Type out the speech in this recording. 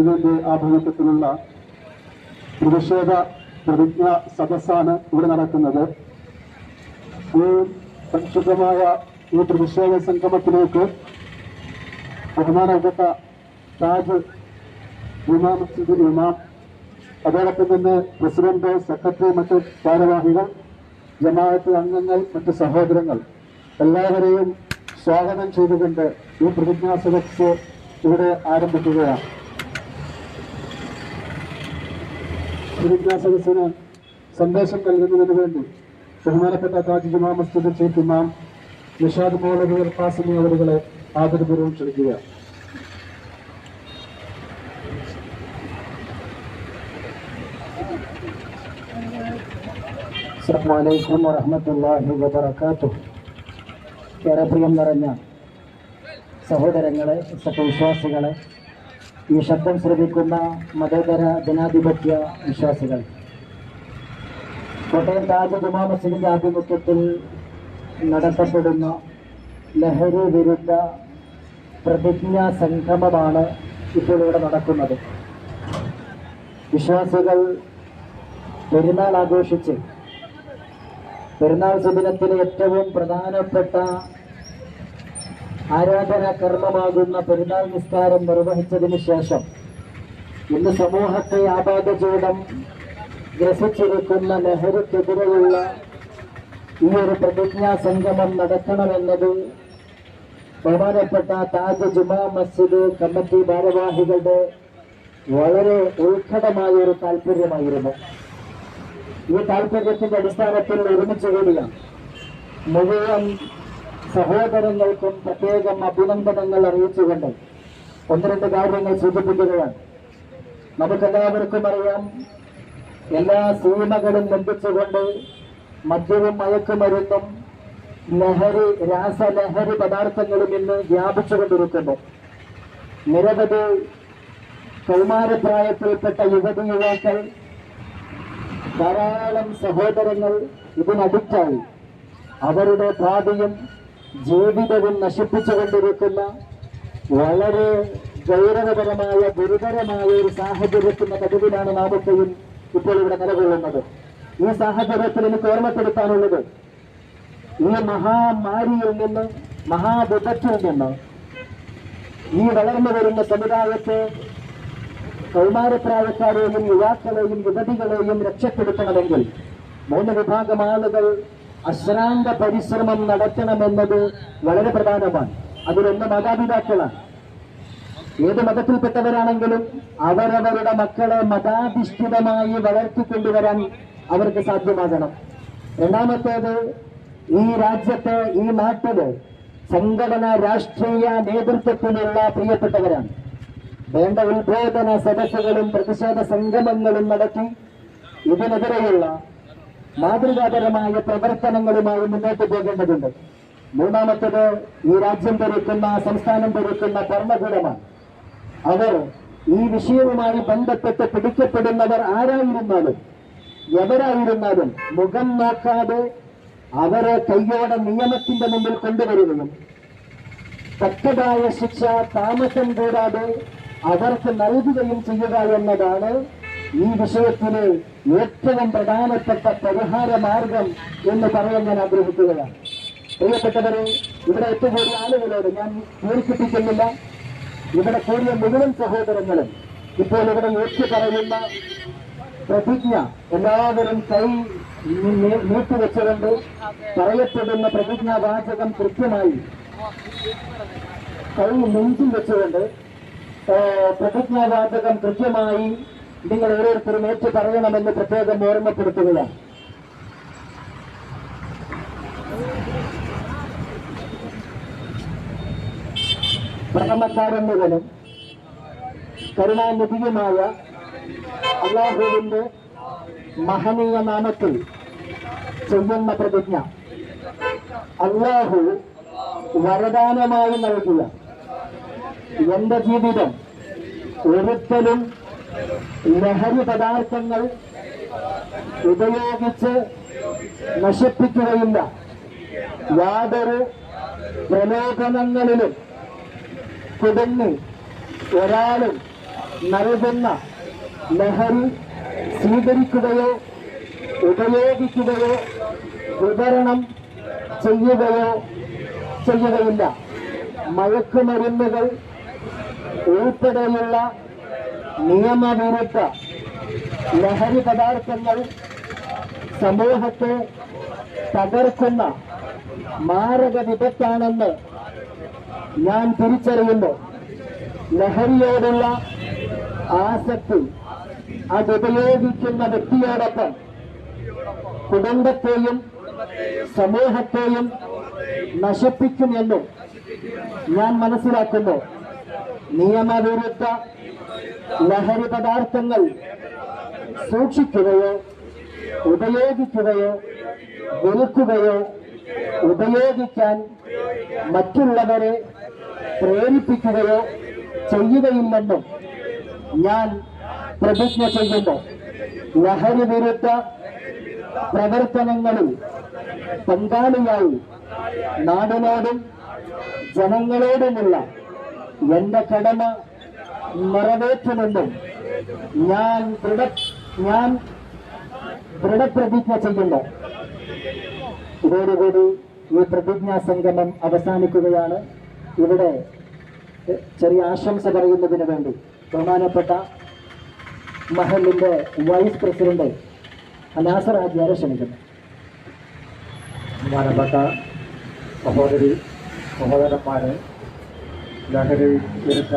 ഇതിന്റെ ആഭിമുഖ്യത്തിലുള്ള പ്രതിഷേധ പ്രതിജ്ഞ സദസ്സാണ് ഇവിടെ നടക്കുന്നത്. ഈ സംക്ഷിപ്തമായ ഈ പ്രതിഷേധ സംഗമത്തിലേക്ക് ബഹുമാനപ്പെട്ട താജ് ഇമാം മസ്ജിദ് ഇമാം അതോടൊപ്പം തന്നെ പ്രസിഡന്റ് സെക്രട്ടറി മറ്റ് ഭാരവാഹികൾ ജമാഅത്ത് അംഗങ്ങൾ മറ്റ് സഹോദരങ്ങൾ എല്ലാവരെയും സ്വാഗതം ചെയ്തുകൊണ്ട് ഈ പ്രതിജ്ഞാ സദസ്സ് ഇവിടെ ആരംഭിക്കുകയാണ്. പ്രതിജ്ഞാ സദസ്സിന് സന്ദേശം നൽകുന്നതിന് വേണ്ടി ബഹുമാനപ്പെട്ട താജ് ജുമാ മസ്ജിദ് ചീഫ് ഇമാം നിഷാദ് മൗലവി ഖാസിമി അവരുകളെ ആദരപൂർവം ക്ഷണിക്കുക. അസ്സലാമലൈക്കും വറഹമത്തല്ലാഹി വബറകാതുഹു. ഏറെ പ്രിയം നിറഞ്ഞ സഹോദരങ്ങളെ സത്യവിശ്വാസികളെ ഈ ശബ്ദം ശ്രദ്ധിക്കുന്ന മതേതര ജനാധിപത്യ വിശ്വാസികൾ. കോട്ടയം താജ് ജുമാ ആഭിമുഖ്യത്തിൽ നടത്തപ്പെടുന്ന ലഹരി വിരുദ്ധ പ്രതിജ്ഞാ സംഗമമാണ് ഇപ്പോൾ ഇവിടെ നടക്കുന്നത്. വിശ്വാസികൾ പെരുന്നാൾ ആഘോഷിച്ച് പെരുന്നാൾ സുദിനത്തിലെ ഏറ്റവും പ്രധാനപ്പെട്ട ആരാധനാ കർമ്മമാകുന്ന പെരുന്നാൾ നിസ്കാരം നിർവഹിച്ചതിന് ശേഷം ഇന്ന് സമൂഹത്തെ ആപാദചൂടം ഗ്രസിച്ചിരിക്കുന്ന ലഹരിക്കെതിരെയുള്ള ഈ ഒരു പ്രതിജ്ഞാ സംഗമം നടത്തണമെന്നത് ബഹുമാനപ്പെട്ട താജ് ജുമാ മസ്ജിദ് കമ്മിറ്റി ഭാരവാഹികളുടെ വളരെ ഉത്കടമായ ഒരു താല്പര്യമായിരുന്നു ഈ താല്പര്യത്തിന്റെ അടിസ്ഥാനത്തിൽ ഒരുമിച്ച് കൂടിയ മുഴുവൻ സഹോദരങ്ങൾക്കും പ്രത്യേകം അഭിനന്ദനങ്ങൾ അറിയിച്ചുകൊണ്ട് ഒന്ന് രണ്ട് കാര്യങ്ങൾ സൂചിപ്പിക്കുകയാണ്. നമുക്കെല്ലാവർക്കും അറിയാം എല്ലാ സീമകളും ലംഘിച്ചുകൊണ്ട് മദ്യവും മയക്കുമരുന്നും ലഹരി രാസലഹരി പദാർത്ഥങ്ങളും ഇന്ന് വ്യാപിച്ചുകൊണ്ടിരിക്കുന്നു. നിരവധി കൗമാരപ്രായത്തിൽപ്പെട്ട യുവതി യുവാക്കൾ ധാരാളം സഹോദരങ്ങൾ ഇതിനഡിക്റ്റായി അവരുടെ ഭാവിയും ജീവിതവും നശിപ്പിച്ചുകൊണ്ടിരിക്കുന്ന വളരെ ഗൗരവപരമായ ഗുരുതരമായ ഒരു സാഹചര്യത്തിന്റെ പതിവിലാണ് നാമത്തെയും ഇപ്പോൾ ഇവിടെ നിലകൊള്ളുന്നത്. ഈ സാഹചര്യത്തിൽ എനിക്ക് ഓർമ്മപ്പെടുത്താനുള്ളത് ഈ മഹാമാരിയിൽ നിന്ന് മഹാവിപത്തിൽ നിന്ന് ഈ വളർന്നു വരുന്ന സമുദായത്തെ കൗമാരപ്രായക്കാരെയും യുവാക്കളെയും യുവതികളെയും രക്ഷപ്പെടുത്തണമെങ്കിൽ മൂന്ന് വിഭാഗം ആളുകൾ അശ്രാന്ത പരിശ്രമം നടത്തണമെന്നത് വളരെ പ്രധാനമാണ്. അതിലൊന്ന് മാതാപിതാക്കളാണ്. ഏത് മതത്തിൽപ്പെട്ടവരാണെങ്കിലും അവരവരുടെ മക്കളെ മതാധിഷ്ഠിതമായി വളർത്തിക്കൊണ്ടുവരാൻ അവർക്ക് സാധ്യമാകണം. രണ്ടാമത്തേത് ഈ രാജ്യത്തെ ഈ നാട്ടിൽ സംഘടന രാഷ്ട്രീയ നേതൃത്വത്തിലുള്ള പ്രിയപ്പെട്ടവരാണ്. വേണ്ട ഉത്ബോധന സദസ്സുകളും പ്രതിഷേധ സംഗമങ്ങളും നടത്തി ഇതിനെതിരെയുള്ള മാതൃകാപരമായ പ്രവർത്തനങ്ങളുമായി മുന്നോട്ട് പോകേണ്ടതുണ്ട്. മൂന്നാമത്തത് ഈ രാജ്യം ഭരിക്കുന്ന സംസ്ഥാനം ഭരിക്കുന്ന ഭരണകൂടമാണ്. അവർ ഈ വിഷയവുമായി ബന്ധപ്പെട്ട് പിടിക്കപ്പെടുന്നവർ ആരായിരുന്നാലും എവരായിരുന്നാലും മുഖം നോക്കാതെ അവരെ കയ്യോടെ നിയമത്തിന്റെ മുമ്പിൽ കൊണ്ടുവരികയും തക്കതായ ശിക്ഷ താമസം കൂടാതെ അവർക്ക് നൽകുകയും ചെയ്യുക എന്നതാണ് ഈ വിഷയത്തിന് ഏറ്റവും പ്രധാനപ്പെട്ട പരിഹാര മാർഗം എന്ന് പറയാൻ ഞാൻ ആഗ്രഹിക്കുകയാണ്. പ്രിയപ്പെട്ടവരെ ഇവിടെ എത്തുകൂടിയ ആളുകളോട് ഞാൻ ദീർഘിപ്പിക്കുന്നില്ല ഇവിടെ കൂടിയ മുഴുവൻ സഹോദരങ്ങളും ഇപ്പോൾ ഇവിടെ ഏറ്റു പറയുന്ന പ്രതിജ്ഞ എല്ലാവരും കൈ നീട്ടിവെച്ചുകൊണ്ട് പറയപ്പെടുന്ന പ്രതിജ്ഞാവാചകം കൃത്യമായി കൈ നെഞ്ചിൽ വെച്ചുകൊണ്ട് പ്രതിജ്ഞാവാചകം കൃത്യമായി നിങ്ങൾ ഓരോരുത്തരും ഏറ്റു പറയണമെന്ന് പ്രത്യേകം ഓർമ്മപ്പെടുത്തുകയാണ് പ്രഥമക്കാരനുകളും കരുണാനിധിയുമായ അള്ളാഹുവിന്റെ മഹനീയ നാമത്തിൽ ചെയ്യുന്ന പ്രതിജ്ഞ. അള്ളാഹു വരദാനമായി നൽകിയ എന്റെ ജീവിതം ഒരിക്കലും ലഹരി പദാർത്ഥങ്ങൾ ഉപയോഗിച്ച് നശിപ്പിക്കുകയില്ല. യാതൊരു പ്രലോഭനങ്ങളിലും കുടുങ്ങി ഒരാളും നൽകുന്ന ലഹരി സ്വീകരിക്കുകയോ ഉപയോഗിക്കുകയോ വിതരണം ചെയ്യുകയോ ചെയ്യുകയില്ല. മയക്കുമരുന്നുകൾ ഉൾപ്പെടെയുള്ള നിയമവിരുദ്ധ ലഹരി പദാർത്ഥങ്ങൾ സമൂഹത്തെ തകർക്കുന്ന മാരക വിപത്താണെന്ന് ഞാൻ തിരിച്ചറിയുന്നു. ലഹരിയോടുള്ള ആസക്തി അതുപയോഗിക്കുന്ന വ്യക്തിയോടൊപ്പം കുടുംബത്തെയും സമൂഹത്തെയും നശിപ്പിക്കുമെന്നും ഞാൻ മനസ്സിലാക്കുന്നു. നിയമവിരുദ്ധ ലഹരി പദാർത്ഥങ്ങൾ സൂക്ഷിക്കുകയോ ഉപയോഗിക്കുകയോ വിൽക്കുകയോ ഉപയോഗിക്കാൻ മറ്റുള്ളവരെ പ്രേരിപ്പിക്കുകയോ ചെയ്യുകയില്ലെന്നും ഞാൻ പ്രതിജ്ഞ ചെയ്യുന്നു. ലഹരി വിരുദ്ധ പ്രവർത്തനങ്ങളിൽ പങ്കാളിയായി നാടിനോടും ജനങ്ങളോടുമുള്ള എന്റെ കടമ നിറവേറ്റുമെന്നും ഞാൻ ഞാൻ ദൃഢപ്രതിജ്ഞ ചെയ്യുന്നു. ഇതോടുകൂടി ഈ പ്രതിജ്ഞാ സംഗമം അവസാനിക്കുകയാണ്. ഇവിടെ ചെറിയ ആശംസ പറയുന്നതിന് വേണ്ടി ബഹുമാനപ്പെട്ട മഹലിന്റെ വൈസ് പ്രസിഡന്റ് അനാസർ ക്ഷണിക്കുന്നു. ബഹുമാനപ്പെട്ട സഹോദരി സഹോദരന്മാരെ ലഹരി വിരുദ്ധ